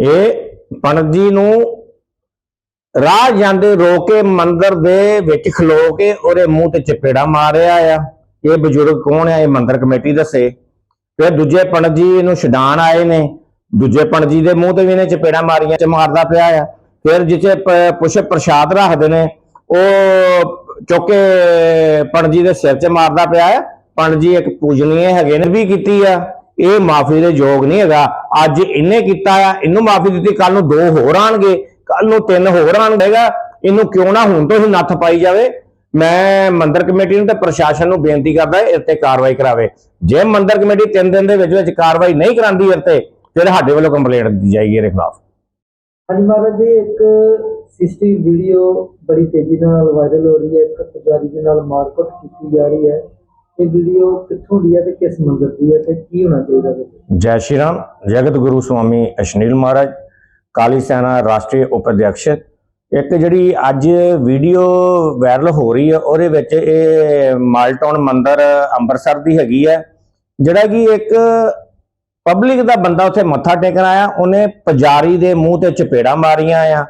ਇਹ ਪੰਡਤ ਜੀ ਨੂੰ ਰਾਹ ਜਾਂਦੇ ਰੋ ਕੇ ਮੰਦਰ ਦੇ ਵਿੱਚ ਖਲੋ ਕੇ ਉਹਦੇ ਮੂੰਹ ਤੇ ਚਪੇੜਾ ਮਾਰਿਆ ਆ। ਇਹ ਬਜ਼ੁਰਗ ਕੌਣ ਆ? ਇਹ ਮੰਦਰ ਕਮੇਟੀ ਦੱਸੇ। ਫਿਰ ਦੂਜੇ ਪੰਡਤ ਜੀ ਇਹਨੂੰ ਛਡਾਣ ਆਏ ਨੇ। ਦੂਜੇ ਪੰਡਤ ਜੀ ਦੇ ਮੂੰਹ ਤੇ ਵੀ ਇਹਨੇ ਚਪੇੜਾ ਮਾਰੀਆਂ, ਚ ਮਾਰਦਾ ਪਿਆ ਆ। ਫਿਰ ਜਿੱਥੇ ਪ- ਪ੍ਰਸ਼ਾਦ ਰੱਖਦੇ ਨੇ, ਉਹ ਚੁੱਕੇ ਕੇ ਪੰਡਤ ਜੀ ਦੇ ਸਿਰ 'ਚ ਮਾਰਦਾ ਪਿਆ ਆ। ਪੰਡਤ ਜੀ ਇੱਕ ਪੂਜਨੀਏ ਹੈਗੇ ਨੇ, ਵੀ ਕੀਤੀ ਆ। ਇਹ ਮਾਫੀ ਦੇ ਯੋਗ ਨਹੀਂ ਹੈਗਾ। ਅੱਜ ਇਹਨੇ ਕੀਤਾ ਆ, ਇਹਨੂੰ ਮਾਫੀ ਦਿੱਤੀ ਕੱਲ ਨੂੰ ਦੋ ਹੋਰ ਆਣਗੇ ਕੱਲ ਨੂੰ ਤਿੰਨ ਹੋਰ ਆਣਗੇਗਾ ਇਹਨੂੰ ਕਿਉਂ ਨਾ ਹੁਣ ਤੋਂ ਹੀ ਨੱਥ ਪਾਈ ਜਾਵੇ। ਮੈਂ ਮੰਦਰ ਕਮੇਟੀ ਨੂੰ ਤੇ ਪ੍ਰਸ਼ਾਸਨ ਨੂੰ ਬੇਨਤੀ ਕਰਦਾ, ਇਹ ਤੇ ਕਾਰਵਾਈ ਕਰਾਵੇ। ਜੇ ਮੰਦਰ ਕਮੇਟੀ ਤਿੰਨ ਦਿਨ ਦੇ ਵਿੱਚ ਵਿੱਚ ਕਾਰਵਾਈ ਨਹੀਂ ਕਰਾਂਦੀ ਇਹ ਤੇ ਫਿਰ ਸਾਡੇ ਵੱਲੋਂ ਕੰਪਲੇਂਟ ਦਿੱਤੀ ਜਾਏਗੀ ਇਹਦੇ ਖਿਲਾਫ। ਹਾਂਜੀ ਮਹਾਰਾਜ ਜੀ, ਇੱਕ ਸਿਸਟੀ ਵੀਡੀਓ ਬੜੀ ਤੇਜ਼ੀ ਨਾਲ ਵਾਇਰਲ ਹੋ ਰਹੀ ਹੈ, ਇੱਕ ਪੁਜਾਰੀ ਦੇ ਨਾਲ ਮਾਰਕੁੱਟ ਕੀਤੀ ਜਾ ਰਹੀ ਹੈ। ਇਹ ਵੀਡੀਓ ਕਿੱਥੋਂ ਦੀ ਹੈ ਤੇ ਕਿਸ ਮੰਦਰ ਦੀ ਹੈ ਤੇ ਕੀ ਹੋਣਾ ਚਾਹੀਦਾ ਹੈ ਜੈ ਸ਼੍ਰੀ ਰਾਮ। ਜਗਤ ਗੁਰੂ ਸਵਾਮੀ ਅਸ਼ਨੀਲ ਮਹਾਰਾਜ, ਕਾਲੀ ਸੈਨਾ ਰਾਸ਼ਟਰੀ ਉਪਾਧਿਅਕਸ਼। ਇੱਕ ਜਿਹੜੀ ਅੱਜ ਵੀਡੀਓ ਵਾਇਰਲ ਹੋ ਰਹੀ ਹੈ, ਉਹਦੇ ਵਿੱਚ ਇਹ ਮਾਲਟਾਊਨ ਮੰਦਿਰ ਅੰਮ੍ਰਿਤਸਰ ਦੀ ਹੈਗੀ ਹੈ, ਜਿਹੜਾ ਕਿ ਇੱਕ ਪਬਲਿਕ ਦਾ ਬੰਦਾ ਉੱਥੇ ਮੱਥਾ ਟੇਕਣ ਆਇਆ, ਉਹਨੇ ਪੁਜਾਰੀ ਦੇ ਮੂੰਹ ਤੇ ਚਪੇੜਾ ਮਾਰੀਆਂ ਆ।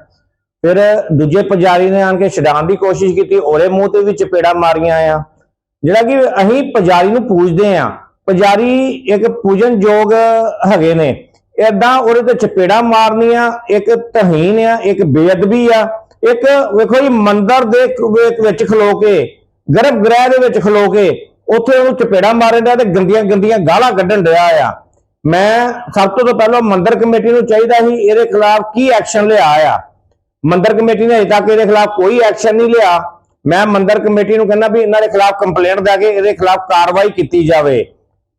ਫਿਰ ਦੂਜੇ ਪੁਜਾਰੀ ਨੇ ਆਣ ਕੇ ਛਡਾਉਣ ਦੀ ਕੋਸ਼ਿਸ਼ ਕੀਤੀ, ਉਹਦੇ ਮੂੰਹ ਤੇ ਵੀ ਚਪੇੜਾ ਮਾਰੀਆਂ ਆ। ਜਿਹੜਾ ਕਿ ਅਸੀਂ ਪੁਜਾਰੀ ਨੂੰ ਪੂਜਦੇ ਆ ਪੁਜਾਰੀ ਇੱਕ ਪੂਜਨਯੋਗ ਹੈਗੇ ਨੇ। ਏਦਾਂ ਉਹਦੇ ਤੇ ਚਪੇੜਾ ਮਾਰਨੀਆਂ, ਇੱਕ ਤਹੀਨ ਆ, ਇੱਕ ਬੇਅਦਬੀ ਆ। ਇੱਕ ਵੇਖੋ ਜੀ, ਮੰਦਰ ਦੇ ਵਿੱਚ- ਖਲੋ ਕੇ ਗਰਭ ਗ੍ਰਹਿ ਦੇ ਵਿੱਚ ਖਲੋ ਕੇ, ਉੱਥੇ ਉਹਨੂੰ ਚਪੇੜਾ ਮਾਰਨ ਡਿਆ ਤੇ ਗੰਦੀਆਂ ਗੰਦੀਆਂ ਗਾਲਾਂ ਕੱਢਣ ਰਿਹਾ ਆ। ਮੈਂ ਸਭ ਤੋਂ ਪਹਿਲਾਂ ਮੰਦਰ ਕਮੇਟੀ ਨੂੰ ਚਾਹੀਦਾ ਸੀ, ਇਹਦੇ ਖਿਲਾਫ ਕੀ ਐਕਸ਼ਨ ਲਿਆ ਆ। ਮੰਦਰ ਕਮੇਟੀ ਨੇ ਅਜੇ ਤੱਕ ਇਹਦੇ ਖਿਲਾਫ ਕੋਈ ਐਕਸ਼ਨ ਨਹੀਂ ਲਿਆ। ਮੈਂ ਮੰਦਰ ਕਮੇਟੀ ਨੂੰ ਕਹਿੰਦਾ ਵੀ ਇਹਨਾਂ ਦੇ ਖਿਲਾਫ ਕੰਪਲੇਂਟ ਦੇ ਕੇ ਇਹਦੇ ਖਿਲਾਫ ਕਾਰਵਾਈ ਕੀਤੀ ਜਾਵੇ।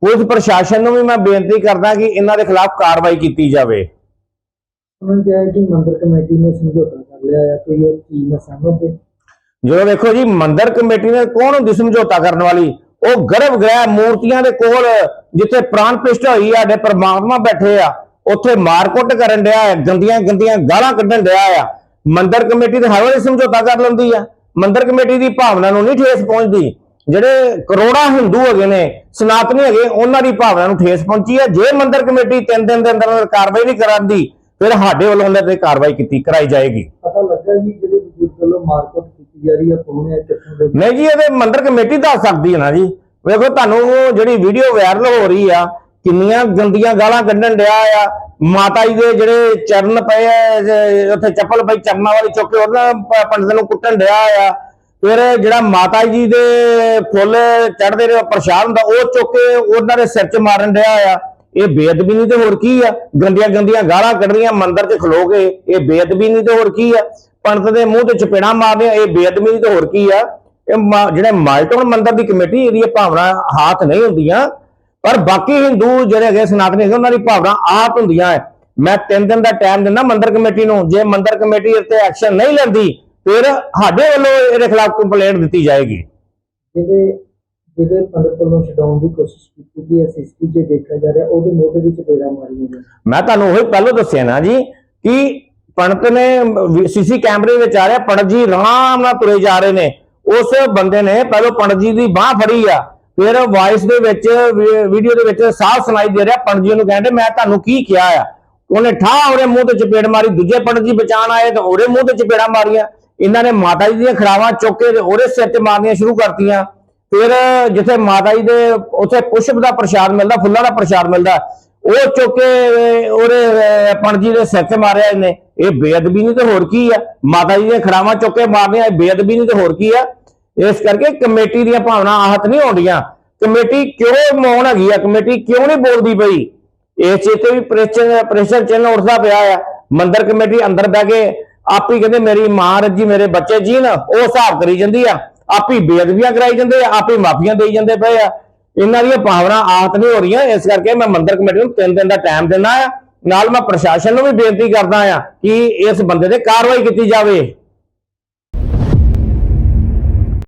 ਪੁਲਿਸ ਪ੍ਰਸ਼ਾਸਨ ਨੂੰ ਵੀ ਮੈਂ ਬੇਨਤੀ ਕਰਦਾ ਕਿ ਇਹਨਾਂ ਦੇ ਖਿਲਾਫ ਕਾਰਵਾਈ ਕੀਤੀ ਜਾਵੇ। ਉਹਨਾਂ ਚਾਹੇ ਕਿ ਮੰਦਰ ਕਮੇਟੀ ਨੇ ਸਮਝੌਤਾ ਕਰ ਲਿਆ ਹੈ ਕੋਈ ਇਹ ਚੀਜ਼ ਨਾਲ ਸਹਿਮਤ ਹੈ ਜਦੋਂ ਵੇਖੋ ਜੀ ਮੰਦਰ ਕਮੇਟੀ ਨੇ ਕੌਣ ਹੁੰਦੀ ਸਮਝੌਤਾ ਕਰਨ ਵਾਲੀ? ਉਹ ਗਰਭ ਗ੍ਰਹਿ ਮੂਰਤੀਆਂ ਦੇ ਕੋਲ ਜਿੱਥੇ ਪ੍ਰਾਣ ਪ੍ਰਤਿਸ਼ਠਾ ਹੋਈ ਆ ਸਾਡੇ ਪ੍ਰਮਾਤਮਾ ਬੈਠੇ ਆ ਉੱਥੇ ਮਾਰਕੁੱਟ ਕਰਨ ਡਿਆ ਗੰਦੀਆਂ ਗੰਦੀਆਂ ਗਾਲਾਂ ਕੱਢਣ ਡਿਆ ਆ। ਮੰਦਰ ਕਮੇਟੀ ਤੇ ਹਰ ਵਾਰੀ ਸਮਝੌਤਾ ਕਰ ਲੈਂਦੀ ਆ। ਮੰਦਰ ਕਮੇਟੀ ਦੀ ਭਾਵਨਾ ਨੂੰ ਨਹੀਂ ਠੇਸ ਪਹੁੰਚਦੀ। ਜਿਹੜੇ ਕਰੋੜਾਂ ਹਿੰਦੂ ਹੈਗੇ ਨੇ ਸਨਾਤਨੀ ਹੈਗੇ ਉਹਨਾਂ ਦੀ ਭਾਵਨਾ ਨੂੰ ਠੇਸ ਪਹੁੰਚੀ ਹੈ। ਜੇ ਮੰਦਰ ਕਮੇਟੀ ਤਿੰਨ ਦਿਨ ਦੇ ਅੰਦਰ ਅੰਦਰ ਕਾਰਵਾਈ ਨਹੀਂ ਕਰਾਂਦੀ ਫਿਰ ਸਾਡੇ ਵੱਲੋਂ ਉਹਨਾਂ ਤੇ ਕਾਰਵਾਈ ਕੀਤੀ ਕਰਾਈ ਜਾਏਗੀ। ਪਤਾ ਲੱਗਾ ਜੀ ਜਿਹੜੇ ਬਜ਼ੁਰਗ ਵੱਲੋਂ ਮਾਰਕੁੱਟ ਕੀਤੀ ਜਾ ਰਹੀ ਹੈ ਕੌਣ ਹੈ ਕਿੱਥੋਂ ਦੇ ਨਹੀਂ ਜੀ ਇਹਦੇ ਮੰਦਰ ਕਮੇਟੀ ਦੱਸ ਸਕਦੀ ਹੈ ਨਾ ਜੀ। ਵੇਖੋ ਤੁਹਾਨੂੰ ਜਿਹੜੀ ਵੀਡੀਓ ਵਾਇਰਲ ਹੋ ਰਹੀ ਆ ਕਿੰਨੀਆਂ ਗੰਦੀਆਂ ਗਾਲਾਂ ਕੱਢਣ ਡਿਆ ਆ। ਮਾਤਾ ਜੀ ਦੇ ਜਿਹੜੇ ਚਰਨ ਪਏ ਆ ਉੱਥੇ ਚੱਪਲ ਪਈ, ਚਰਨਾਂ ਵਾਲੀ ਚੁੱਕ ਕੇ ਉਹਨਾਂ ਪ- ਪੰਡਤ ਨੂੰ ਕੁੱਟਣ ਡਿਆ ਆ। ਫਿਰ ਜਿਹੜਾ ਮਾਤਾ ਜੀ ਦੇ ਫੁੱਲ ਚੜਦੇ ਨੇ, ਪ੍ਰਸ਼ਾਦ ਹੁੰਦਾ, ਉਹ ਚੁੱਕ ਕੇ ਉਹਨਾਂ ਦੇ ਸਿਰ 'ਚ ਮਾਰਨ ਡਿਆ ਆ। ਇਹ ਬੇਅਦਬੀ ਨਹੀਂ ਤੇ ਹੋਰ ਕੀ ਆ? ਗੰਦੀਆਂ ਗੰਦੀਆਂ ਗਾਲਾਂ ਕੱਢਣੀਆਂ ਮੰਦਰ 'ਚ ਖਲੋ ਕੇ, ਇਹ ਬੇਅਦਬੀ ਨਹੀਂ ਤੇ ਹੋਰ ਕੀ ਆ? ਪੰਡਤ ਦੇ ਮੂੰਹ ਤੇ ਚਪੇੜਾਂ ਮਾਰਨੀਆਂ ਇਹ ਬੇਅਦਬੀ ਨਹੀਂ ਤੇ ਹੋਰ ਕੀ ਆ? ਇਹ ਮਾ- ਜਿਹੜੇ ਮਾਲਟੋਨ ਮੰਦਰ ਦੀ ਕਮੇਟੀ, ਇਹਦੀ ਭਾਵਨਾ, ਹਾਥ ਨਹੀਂ ਹੁੰਦੀਆਂ। ਪਰ ਬਾਕੀ ਹਿੰਦੂ ਜਿਹੜੇ ਹੈਗੇ ਸਨਾਤਨੀ ਹੈਗੇ ਉਹਨਾਂ ਦੀ ਭਾਵਨਾ ਆਪ ਹੁੰਦੀਆਂ ਹੈ ਮੈਂ ਤਿੰਨ ਦਿਨ ਦਾ ਟਾਈਮ ਦਿੰਦਾ ਮੰਦਰ ਕਮੇਟੀ ਨੂੰ। ਜੇ ਮੰਦਰ ਕਮੇਟੀ ਇੱਥੇ ਐਕਸ਼ਨ ਨਹੀਂ ਲੈਂਦੀ ਫਿਰ ਸਾਡੇ ਵੱਲੋਂ ਇਹਦੇ ਖਿਲਾਫ ਕੰਪਲੇਂਟ ਦਿੱਤੀ ਜਾਏਗੀ। ਜਿਹਦੇ ਜਿਹਦੇ ਪੰਡਤ ਵੱਲੋਂ ਛਡਾਉਣ ਦੀ ਕੋਸ਼ਿਸ਼ ਕੀਤੀ ਗਈ ਹੈ ਸਿਸਟੀ 'ਚ ਦੇਖਿਆ ਜਾ ਰਿਹਾ ਉਹਦੇ ਮੋਢੇ ਵਿੱਚ ਚਪੇੜਾ ਮਾਰੀਆਂ ਨੇ ਮੈਂ ਤੁਹਾਨੂੰ ਉਹੀ ਪਹਿਲਾਂ ਦੱਸਿਆ ਨਾ ਜੀ ਕਿ ਪੰਡਤ ਨੇ ਸੀਸੀ ਕੈਮਰੇ ਵਿੱਚ ਆ ਰਿਹਾ ਪੰਡਤ ਜੀ ਆਰਾਮ ਨਾਲ ਤੁਰੇ ਜਾ ਰਹੇ ਨੇ। ਉਸ ਬੰਦੇ ਨੇ ਪਹਿਲਾਂ ਪੰਡਤ ਜੀ ਦੀ ਬਾਹ ਫੜੀ ਆ। ਫਿਰ ਵਾਇਸ ਦੇ ਵਿੱਚ ਵੀਡੀਓ ਦੇ ਵਿੱਚ ਸਾਫ਼ ਸੁਣਾਈ ਦੇ ਰਿਹਾ ਪੰਡਤ ਜੀ ਨੂੰ ਕਹਿੰਦੇ ਮੈਂ ਤੁਹਾਨੂੰ ਕੀ ਕਿਹਾ ਆ? ਉਹਨੇ ਠਾ ਉਹਦੇ ਮੂੰਹ ਤੇ ਚਪੇੜ ਮਾਰੀ ਦੂਜੇ ਪੰਡਤ ਜੀ ਬਚਾਣ ਆਏ ਤਾਂ ਉਹਦੇ ਮੂੰਹ ਤੇ ਚਪੇੜਾਂ ਮਾਰੀਆਂ। ਇਹਨਾਂ ਨੇ ਮਾਤਾ ਜੀ ਦੀਆਂ ਖਰਾਵਾਂ ਚੁੱਕ ਕੇ ਤੇ ਉਹਦੇ ਸਿਰ ਤੇ ਮਾਰਨੀਆਂ ਸ਼ੁਰੂ ਕਰਤੀਆਂ। ਫਿਰ ਜਿੱਥੇ ਮਾਤਾ ਜੀ ਦੇ ਉੱਥੇ ਪੁਸ਼ਪ ਦਾ ਪ੍ਰਸ਼ਾਦ ਮਿਲਦਾ ਫੁੱਲਾਂ ਦਾ ਪ੍ਰਸ਼ਾਦ ਮਿਲਦਾ ਉਹ ਚੁੱਕ ਕੇ ਉਹਦੇ ਅਹ, ਪੰਡਤ ਜੀ ਦੇ ਸਿਰ ਤੇ ਮਾਰਿਆ ਇਹਨੇ। ਇਹ ਬੇਅਦਬੀ ਨਹੀਂ ਤੇ ਹੋਰ ਕੀ ਆ? ਮਾਤਾ ਜੀ ਦੀਆਂ ਖਰਾਵਾਂ ਚੁੱਕ ਕੇ ਮਾਰਨੀਆਂ ਇਹ ਬੇਅਦਬੀ ਨਹੀਂ ਤੇ ਹੋਰ ਕੀ ਆ? ਇਸ ਕਰਕੇ ਕਮੇਟੀ ਦੀਆਂ ਭਾਵਨਾ ਆਹਤ ਨਹੀਂ ਹੁੰਦੀਆਂ ਕਮੇਟੀ ਕਿਉਂ ਮੌਨ ਹੈਗੀ ਆ? ਕਮੇਟੀ ਕਿਉਂ ਨਹੀਂ ਬੋਲਦੀ ਪਈ? ਇਸ ਚੀਜ਼ ਤੇ ਵੀ ਪ੍ਰੈਸ਼ਰ ਪ੍ਰੈਸ਼ਰ ਚਿੰਨ ਉੱਠਦਾ ਪਿਆ ਆ। ਮੰਦਰ ਕਮੇਟੀ ਅੰਦਰ ਬਹਿ ਕੇ ਆਪ ਹੀ ਕਹਿੰਦੇ ਮੇਰੀ ਮਾਂ ਰੱਜੀ, ਮੇਰੇ ਬੱਚੇ ਜੀ ਜੀਣ ਉਹ ਹਿਸਾਬ ਕਰੀ ਜਾਂਦੀ ਆ। ਆਪ ਹੀ ਬੇਅਦਬੀਆਂ ਕਰਾਈ ਜਾਂਦੇ ਆ, ਆਪ ਮਾਫੀਆਂ ਦੇਈ ਜਾਂਦੇ ਪਏ ਆ। ਇਹਨਾਂ ਦੀਆਂ ਭਾਵਨਾ ਆਹਤ ਨਹੀਂ ਹੋ ਰਹੀਆਂ, ਇਸ ਕਰਕੇ ਮੈਂ ਮੰਦਰ ਕਮੇਟੀ ਨੂੰ ਤਿੰਨ ਦਿਨ ਦਾ ਟਾਈਮ ਦਿੰਦਾ ਆ। ਨਾਲ ਮੈਂ ਪ੍ਰਸ਼ਾਸਨ ਨੂੰ ਵੀ ਬੇਨਤੀ ਕਰਦਾ ਆ ਕਿ ਇਸ ਬੰਦੇ ਤੇ ਕਾਰਵਾਈ ਕੀਤੀ ਜਾਵੇ।